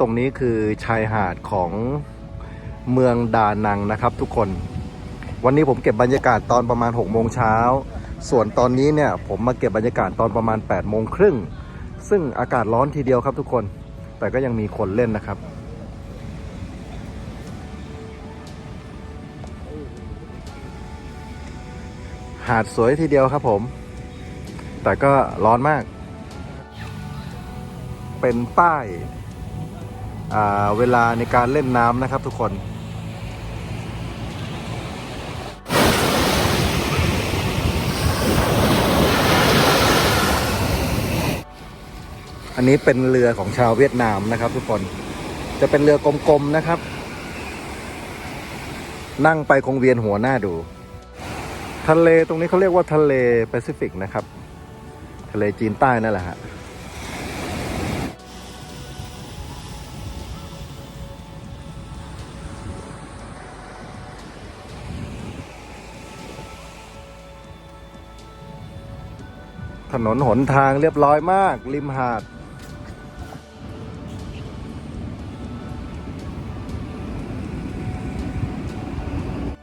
ตรงนี้คือชายหาดของเมืองดานังนะครับทุกคน วันนี้ผมเก็บบรรยากาศตอนประมาณ6โมงเช้า ส่วนตอนนี้เนี่ยผมมาเก็บบรรยากาศตอนประมาณ8โมงครึ่ง ซึ่งอากาศร้อนทีเดียวครับทุกคน แต่ก็ยังมีคนเล่นนะครับหาดสวยทีเดียวครับผม แต่ก็ร้อนมาก เป็นป้าย เวลาในการเล่นน้ำนะครับทุกคน อันนี้เป็นเรือของชาวเวียดนามนะครับทุกคน จะเป็นเรือกลมๆนะครับ นั่งไปคงเวียนหัวหน้าดู ทะเลตรงนี้เขาเรียกว่าทะเลแปซิฟิกนะครับ ทะเลจีนใต้นั่นแหละฮะ ถนนหนทางเรียบร้อยมาก ริมหาด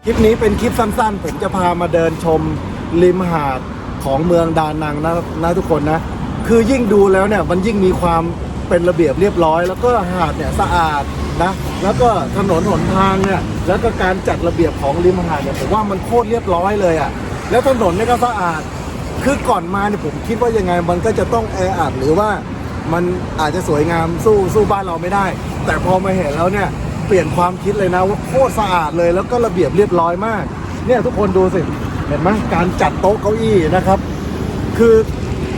คลิปนี้เป็นคลิปสั้น ๆ ผมจะพามาเดินชมริมหาดของเมืองดานังนะนะทุกคนนะ คือยิ่งดูแล้วเนี่ยมันยิ่งมีความเป็นระเบียบเรียบร้อย แล้วก็หาดเนี่ยสะอาดนะแล้วก็ถนนหนทางเนี่ยแล้วก็การจัดระเบียบของริมหาดเนี่ยผมว่ามันโคตรเรียบร้อยเลยอะ่ะแล้วถนนเนี่ยก็สะอาด คือก่อนมาเนี่ยผมคิดว่ายังไงมันก็จะต้องแออัดหรือว่ามันอาจจะสวยงามสู้สู้บ้านเราไม่ได้ แต่พอมาเห็นแล้วเนี่ยเปลี่ยนความคิดเลยนะว่าโคตรสะอาดเลยแล้วก็ระเบียบเรียบร้อยมาก เนี่ยทุกคนดูสิเห็นไหมการจัดโต๊ะเก้าอี้นะครับ คือ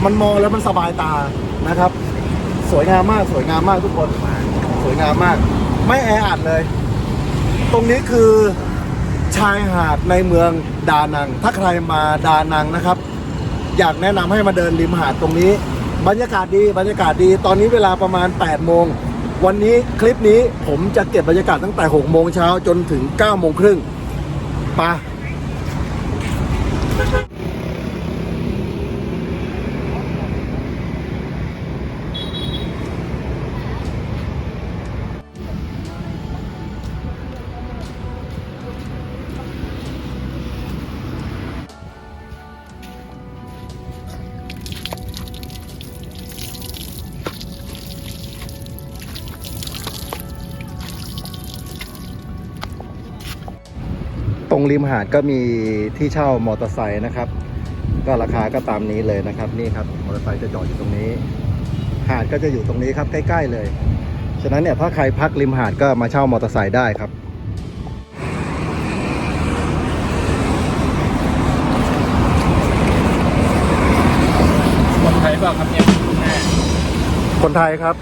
มันมองแล้วมันสบายตานะครับ สวยงามมากสวยงามมากทุกคนสวยงามมาก ไม่แออัดเลย ตรงนี้คือชายหาดในเมืองดานัง ถ้าใครมาดานังนะครับ อยากแนะนำให้มาเดินริมหาดตรงนี้ บรรยากาศดีบรรยากาศดีตอนนี้เวลาประมาณ8โมงวันนี้คลิปนี้ผมจะเก็บบรรยากาศตั้งแต่6โมงเช้าจนถึง9โมงครึ่งไป รงริมหาดก็มีที่เช่ามอเตอร์ไซค์นะครับ ก็ราคาก็ตามนี้เลยนะครับ นี่ครับมอเตอร์ไซค์จะจอดอยู่ตรงนี้ หาดก็จะอยู่ตรงนี้ครับใกล้ ๆ เลย ฉะนั้นเนี่ยถ้าใครพักริมหาดก็มาเช่ามอเตอร์ไซค์ได้ครับคนไทยเปล่าครับเนี่ยคนไทยครับ